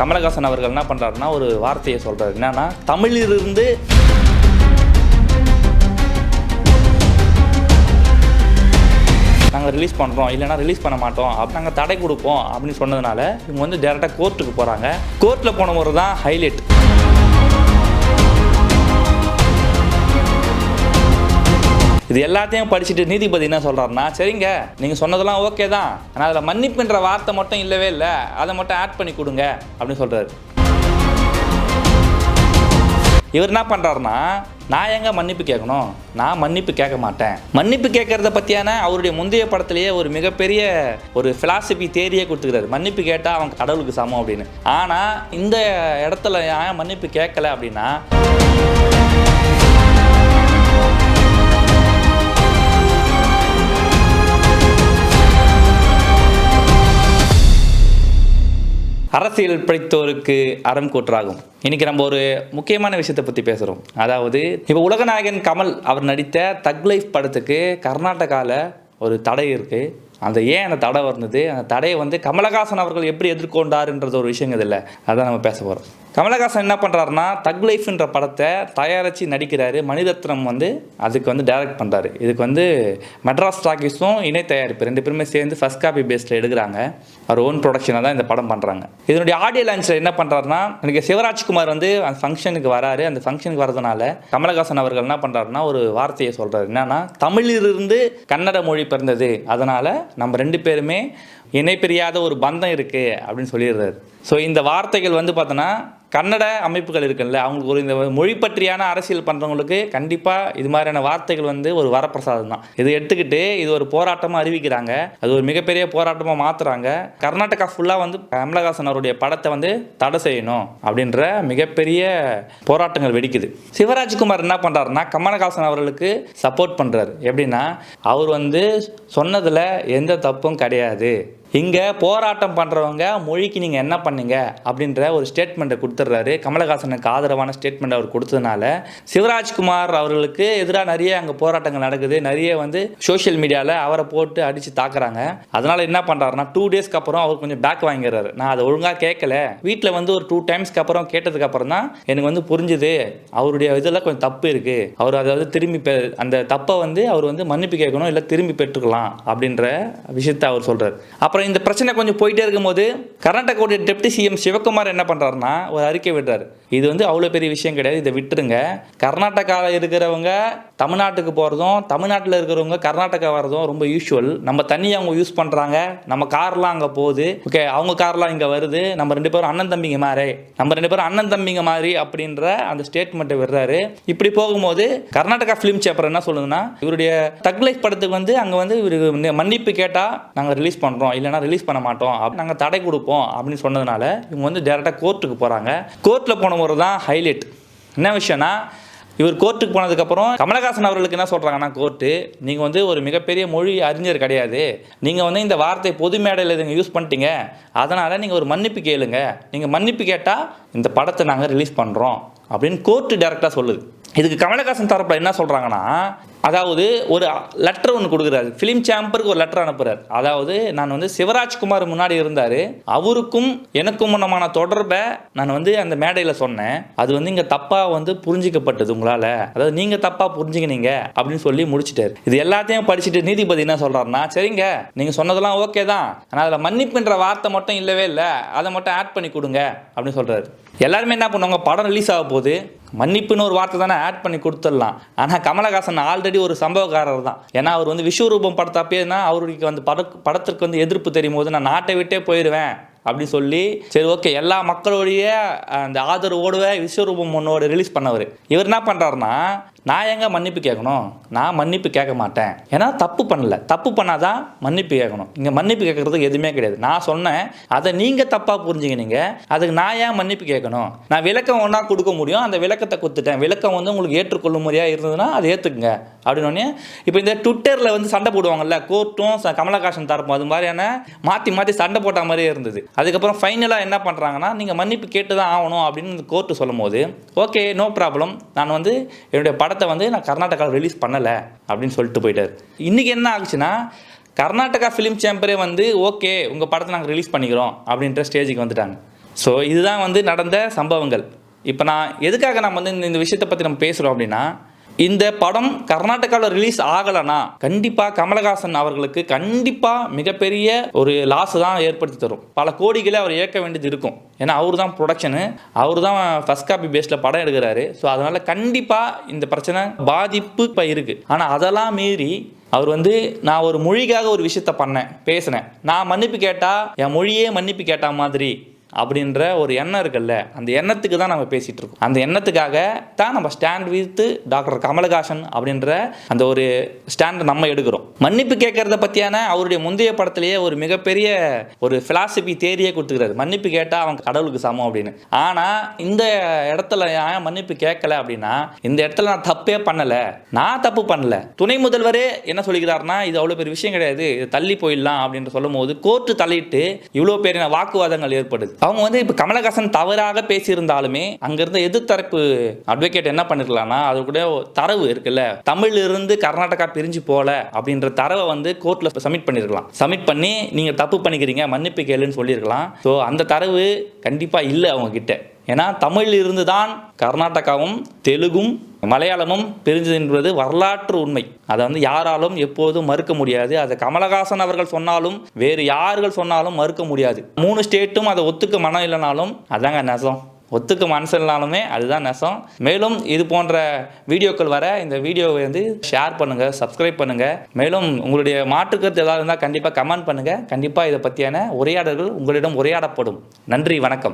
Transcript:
கமலஹாசன் அவர்கள் என்ன பண்ணுறாருன்னா ஒரு வார்த்தையை சொல்கிறாரு என்னன்னா தமிழிலிருந்து நாங்கள் ரிலீஸ் பண்ணுறோம் இல்லைனா ரிலீஸ் பண்ண மாட்டோம். அப்படி நாங்கள் தடை கொடுப்போம். அப்படின்னு சொன்னதுனால இவங்க வந்து டேரெக்டாக கோர்ட்டுக்கு போகிறாங்க கோர்ட்டில் போன முறை தான் ஹைலைட் இது எல்லாத்தையும் படிச்சுட்டு நீதிபதி என்ன சொல்கிறாருன்னா சரிங்க நீங்கள் சொன்னதெல்லாம் ஓகே தான் ஆனால் அதில் மன்னிப்புன்ற வார்த்தை மட்டும் இல்லவே இல்லை அதை மட்டும் ஆட் பண்ணி கொடுங்க அப்படின்னு சொல்கிறாரு இவர் என்ன பண்ணுறாருன்னா நான் எங்கே மன்னிப்பு கேட்கணும்? நான் மன்னிப்பு கேட்க மாட்டேன். மன்னிப்பு கேட்கறத பற்றியான அவருடைய முந்தைய படத்திலேயே ஒரு மிகப்பெரிய ஒரு ஃபிலாசபி தேரியே கொடுத்துக்கிறாரு. மன்னிப்பு கேட்டால் அவன் கடவுளுக்கு சமம் அப்படின்னு. ஆனால் இந்த இடத்துல ஏன் மன்னிப்பு கேட்கல அப்படின்னா அரசியல் படித்தோருக்கு அறம் கூற்றாகும். இன்னைக்கு நம்ம ஒரு முக்கியமான விஷயத்தை பற்றி பேசுகிறோம் அதாவது இப்போ உலகநாயகன் கமல் அவர் நடித்த தக் லைஃப் படத்துக்கு கர்நாடகாவில் ஒரு தடை இருக்குது அந்த ஏன் அந்த தடை வந்தது? அந்த தடையை வந்து கமலஹாசன் அவர்கள் எப்படி எதிர்கொண்டாருன்றது ஒரு விஷயம் இதில் அதான் நம்ம பேச போகிறோம் கமலஹாசன் என்ன பண்ணுறாருன்னா தக் லைஃப்ன்ற படத்தை தயாரித்து நடிக்கிறாரு. மணிரத்னம் வந்து அதுக்கு வந்து டைரக்ட் பண்ணுறாரு இதுக்கு வந்து மெட்ராஸ் டாக்கிஸும் இணை தயாரிப்பு. ரெண்டு பேருமே சேர்ந்து ஃபஸ்ட் காப்பி பேஸில் எடுக்கிறாங்க. அவர் ஓன் ப்ரொடக்ஷனாக தான் இந்த படம் பண்ணுறாங்க இதனுடைய ஆடியோ லான்ச்சில் என்ன பண்ணுறாருன்னா எனக்கு சிவராஜ்குமார் வந்து அந்த ஃபங்க்ஷனுக்கு வராரு. அந்த ஃபங்க்ஷனுக்கு வரதுனால கமலஹாசன் அவர்கள் என்ன பண்ணுறாருன்னா ஒரு வார்த்தையை சொல்கிறாரு என்னன்னா தமிழிலிருந்து கன்னட மொழி பிறந்தது. அதனால் நம்ம ரெண்டு பேருமே இணைப்பிரியாத ஒரு பந்தம் இருக்குது அப்படின்னு சொல்லிடுறாரு. ஸோ இந்த வார்த்தைகள் வந்து பார்த்தோன்னா கன்னட அமைப்புகள் இருக்குல்ல அவங்களுக்கு ஒரு இந்த மொழி பற்றியான அரசியல் பண்ணுறவங்களுக்கு கண்டிப்பாக இது மாதிரியான வார்த்தைகள் வந்து ஒரு வரப்பிரசாதம் தான். இதை எடுத்துக்கிட்டு இது ஒரு போராட்டமாக அறிவிக்கிறாங்க. அது ஒரு மிகப்பெரிய போராட்டமாக மாற்றுறாங்க கர்நாடகா ஃபுல்லாக வந்து கமலஹாசன் அவருடைய படத்தை வந்து தடை செய்யணும் அப்படின்ற மிகப்பெரிய போராட்டங்கள் வெடிக்குது. சிவராஜ்குமார் என்ன பண்ணுறாருன்னா கமலஹாசன் அவர்களுக்கு சப்போர்ட் பண்ணுறாரு எப்படின்னா அவர் வந்து சொன்னதில் எந்த தப்பும் கிடையாது. இங்கே போராட்டம் பண்ணுறவங்க மொழிக்கு நீங்கள் என்ன பண்ணுங்க? அப்படின்ற ஒரு ஸ்டேட்மெண்ட்டை கொடுத்துட்றாரு. கமலஹாசனுக்கு ஆதரவான ஸ்டேட்மெண்ட் அவர் கொடுத்ததுனால சிவராஜ்குமார் அவர்களுக்கு எதிராக நிறைய அங்கே போராட்டங்கள் நடக்குது. நிறைய வந்து சோஷியல் மீடியாவில் அவரை போட்டு அடித்து தாக்குறாங்க. அதனால் என்ன பண்ணுறாருன்னா டூ டேஸ்க்கு அப்புறம் அவர் கொஞ்சம் பேக் வாங்கிடுறாரு. நான் அதை ஒழுங்காக கேட்கல. வீட்டில் வந்து ஒரு டூ டைம்ஸ்க்கு அப்புறம் கேட்டதுக்கு அப்புறம் தான் எனக்கு வந்து புரிஞ்சுது. அவருடைய இதில் கொஞ்சம் தப்பு இருக்குது அவர் அதாவது திரும்பி பெ அந்த தப்பை வந்து அவர் வந்து மன்னிப்பு கேட்கணும் இல்லை திரும்பி பெற்றுக்கலாம் அப்படின்ற விஷயத்தை அவர் சொல்கிறார் அப்புறம் இந்த பிரச்சனை கொஞ்சம் போயிட்டே இருக்கும்போது கர்நாடகாவுடைய டெப்டி சிஎம் சிவகுமார் என்ன பண்ணுறாருன்னா ஒரு அறிக்கை விடுறாரு. இது வந்து அவ்வளோ பெரிய விஷயம் கிடையாது. இதை விட்டுருங்க. கர்நாடகாவில் இருக்கிறவங்க தமிழ்நாட்டுக்கு போகிறதும் தமிழ்நாட்டில் இருக்கிறவங்க கர்நாடகா வர்றதும் ரொம்ப யூஸ்வல் நம்ம தண்ணியை அவங்க யூஸ் பண்ணுறாங்க நம்ம கார்லாம் அங்கே போகுது. ஓகே அவங்க கார்லாம் இங்கே வருது. நம்ம ரெண்டு பேரும் அண்ணன் தம்பிங்க மாதிரி நம்ம ரெண்டு பேரும் அண்ணன் தம்பிங்க மாதிரி அப்படின்ற அந்த ஸ்டேட்மெண்ட்டை விடுறாரு. இப்படி போகும்போது கர்நாடகா ஃபிலிம் சேப்பர் என்ன சொல்லுதுன்னா இவருடைய தக்லைஃப் படத்துக்கு வந்து அங்கே வந்து இவருக்கு மன்னிப்பு கேட்டால் நாங்கள் ரிலீஸ் பண்ணுறோம் இல்லைனா ரிலீஸ் பண்ண மாட்டோம். அப்படி நாங்கள் தடை கொடுப்போம் அப்படின்னு சொன்னதுனால இவங்க வந்து டேரெக்டாக கோர்ட்டுக்கு போகிறாங்க கோர்ட்டில் போன முறை தான் ஹைலைட் என்ன விஷயம்னா இவர் கோர்ட்டுக்கு போனதுக்கப்புறம் கமலஹாசன் அவர்களுக்கு என்ன சொல்கிறாங்கன்னா கோர்ட்டு நீங்கள் வந்து ஒரு மிகப்பெரிய மொழி அறிஞர் கிடையாது. நீங்கள் வந்து இந்த வார்த்தை பொது மேடையில் நீங்கள் யூஸ் பண்ணிட்டீங்க. அதனால் நீங்கள் ஒரு மன்னிப்பு கேளுங்க. நீங்கள் மன்னிப்பு கேட்டால் இந்த படத்தை நாங்கள் ரிலீஸ் பண்ணுறோம் அப்படின்னு கோர்ட்டு டேரெக்டாக சொல்லுது. இதுக்கு கமலஹாசன் தரப்பில் என்ன சொல்கிறாங்கன்னா அதாவது ஒரு லெட்டர் ஒன்று கொடுக்குறாரு. ஃபிலிம் சாம்பருக்கு ஒரு லெட்டர் அனுப்புகிறார் அதாவது நான் வந்து சிவராஜ்குமார் முன்னாடி இருந்தார். அவருக்கும் எனக்கும் முன்னமான தொடர்பை நான் வந்து அந்த மேடையில் சொன்னேன். அது வந்து இங்கே தப்பாக வந்து புரிஞ்சிக்கப்பட்டது உங்களால். அதாவது நீங்கள் தப்பாக புரிஞ்சுக்கினீங்க அப்படின்னு சொல்லி முடிச்சிட்டாரு. இது எல்லாத்தையும் படிச்சுட்டு நீதிபதி என்ன சொல்கிறாருன்னா சரிங்க நீங்கள் சொன்னதெல்லாம் ஓகே தான். ஆனால் அதில் மன்னிப்புன்ற வார்த்தை மட்டும் இல்லவே இல்லை. அதை மட்டும் ஆட் பண்ணி கொடுங்க அப்படின்னு சொல்கிறாரு எல்லாருமே என்ன பண்ணுவாங்க? படம் ரிலீஸ் ஆக போகுது. மன்னிப்புன்னு ஒரு வார்த்தை தானே ஆட் பண்ணி கொடுத்துடலாம். ஆனால் கமலஹாசன் ஆல்ரெடி ஒரு சம்பவக்காரர் தான். ஏன்னா அவர் வந்து விஸ்வரூபம் படத்தப்பேனா அவருக்கு வந்து பட படத்திற்கு வந்து எதிர்ப்பு தெரியும் போது நான் நாட்டை விட்டே போயிடுவேன் அப்படி சொல்லி சரி ஓகே எல்லா மக்களுடைய அந்த ஆதரவோடுவே விஸ்வரூபம் ஒன்னோட ரிலீஸ் பண்ணவர். இவர் என்ன பண்ணுறாருன்னா நான் எங்க மன்னிப்பு கேட்கணும்? நான் மன்னிப்பு கேட்க மாட்டேன். ஏன்னா தப்பு பண்ணல. தப்பு பண்ணாதான் மன்னிப்பு கேட்கணும். இங்கே மன்னிப்பு கேட்கறதுக்கு எதுவுமே கிடையாது. நான் சொன்னேன். அதை நீங்கள் தப்பாக புரிஞ்சுக்கினீங்க அதுக்கு நான் ஏன் மன்னிப்பு கேட்கணும்? நான் விளக்கம் ஒன்றா கொடுக்க முடியும். அந்த விளக்கத்தை கொடுத்துட்டேன். விளக்கம் வந்து உங்களுக்கு ஏற்றுக்கொள்ளும் முறையாக இருந்ததுன்னா அதை ஏற்றுக்குங்க அப்படின்னோடனே இப்போ இந்த ட்விட்டரில் வந்து சண்டை போடுவாங்கல்ல கோர்ட்டும் ச- கமலஹாசன் தரப்பும் அது மாதிரியான மாற்றி மாற்றி சண்டை போட்ட மாதிரியே இருந்தது. அதுக்கப்புறம் ஃபைனலாக என்ன பண்ணுறாங்கன்னா நீங்கள் மன்னிப்பு கேட்டு தான் ஆகணும் அப்படின்னு கோர்ட்டு சொல்லும் போது ஓகே நோ ப்ராப்ளம். நான் வந்து என்னுடைய படத்தை வந்து நான் கர்நாடகாவில் ரிலீஸ் பண்ணலை அப்படின்னு சொல்லிட்டு போயிட்டார். இன்றைக்கி என்ன ஆகுச்சுன்னா கர்நாடகா ஃபிலிம் சேம்பரே வந்து ஓகே உங்கள் படத்தை நாங்கள் ரிலீஸ் பண்ணிக்கிறோம் அப்படின்ற ஸ்டேஜுக்கு வந்துட்டாங்க. ஸோ இதுதான் வந்து நடந்த சம்பவங்கள். இப்போ நான் எதுக்காக நம்ம வந்து இந்த- இந்த விஷயத்தை பற்றி நம்ம பேசுகிறோம் அப்படின்னா இந்த படம் கர்நாடகாவில் ரிலீஸ் ஆகலைன்னா கண்டிப்பாக கமலஹாசன் அவர்களுக்கு கண்டிப்பாக மிகப்பெரிய ஒரு லாஸ் தான் ஏற்படுத்தி தரும். பல கோடிகளை அவர் இழக்க வேண்டியது இருக்கும். ஏன்னா அவர் தான் ப்ரொடக்ஷனு அவர் தான் ஃபஸ்ட் காப்பி பேஸில் படம் எடுக்கிறாரு. ஸோ அதனால் கண்டிப்பாக இந்த பிரச்சனை பாதிப்பு இப்போ இருக்குது ஆனால் அதெல்லாம் மீறி அவர் வந்து நான் ஒரு மொழிக்காக ஒரு விஷயத்த பண்ணேன் பேசினேன். நான் மன்னிப்பு கேட்டால் என் மொழியே மன்னிப்பு கேட்டால் மாதிரி அப்படின்ற ஒரு எண்ணம் இருக்குல்ல அந்த எண்ணத்துக்கு தான் நம்ம பேசிட்டு இருக்கோம். அந்த எண்ணத்துக்காக தான் நம்ம ஸ்டாண்ட் வித் டாக்டர் கமலஹாசன் அப்படின்ற அந்த ஒரு ஸ்டாண்ட் நம்ம எடுக்கிறோம். மன்னிப்பு கேட்கறத பற்றியான அவருடைய முந்தைய படத்திலேயே ஒரு மிகப்பெரிய ஒரு பிலாசபி தேரியே கொடுத்துக்கிறாரு. மன்னிப்பு கேட்டால் அவன் கடவுளுக்கு சமம் அப்படின்னு. ஆனால் இந்த இடத்துல ஏன் மன்னிப்பு கேட்கல அப்படின்னா இந்த இடத்துல நான் தப்பே பண்ணலை. நான் தப்பு பண்ணல. துணை முதல்வரே என்ன சொல்லிக்கிறாருன்னா இது அவ்வளோ பெரிய விஷயம் கிடையாது. இது தள்ளி போயிடலாம் அப்படின்னு சொல்லும் போது கோர்ட்டு தள்ளிட்டு இவ்வளோ பெரிய வாக்குவாதங்கள் ஏற்படுது. அவங்க வந்து இப்போ கமலஹாசன் தவறாக பேசியிருந்தாலுமே அங்கிருந்த எதிர்த்தரப்பு அட்வொகேட் என்ன பண்ணிருக்கலாம்னா அது கூட தரவு இருக்குல்ல? தமிழ்ல இருந்து கர்நாடகா பிரிஞ்சு போல அப்படின்ற தரவை வந்து கோர்ட்ல சப்மிட் பண்ணிருக்கலாம். சப்மிட் பண்ணி நீங்க தப்பு பண்ணிக்கிறீங்க மன்னிப்பு கேளுன்னு சொல்லியிருக்கலாம். ஸோ அந்த தரவு கண்டிப்பா இல்லை அவங்க கிட்ட ஏன்னா தமிழ் இருந்து தான் கர்நாடகாவும் தெலுங்கும் மலையாளமும் பிரிஞ்சது என்பது வரலாற்று உண்மை. அதை வந்து யாராலும் எப்போதும் மறுக்க முடியாது. அதை கமலஹாசன் அவர்கள் சொன்னாலும் வேறு யார்கள் சொன்னாலும் மறுக்க முடியாது. மூணு ஸ்டேட்டும் அதை ஒத்துக்க மனம் இல்லைனாலும் அதாங்க நெசம். ஒத்துக்க மனசு இல்லைனாலுமே அதுதான் நெசம். மேலும் இது போன்ற வீடியோக்கள் வர இந்த வீடியோவை வந்து ஷேர் பண்ணுங்கள் சப்ஸ்கிரைப் பண்ணுங்கள் மேலும் உங்களுடைய மாற்றுக்கருத்து ஏதாவது இருந்தால் கண்டிப்பாக கமெண்ட் பண்ணுங்கள் கண்டிப்பாக இதை பற்றியான உரையாடல்கள் உங்களிடம் உரையாடப்படும். நன்றி வணக்கம்.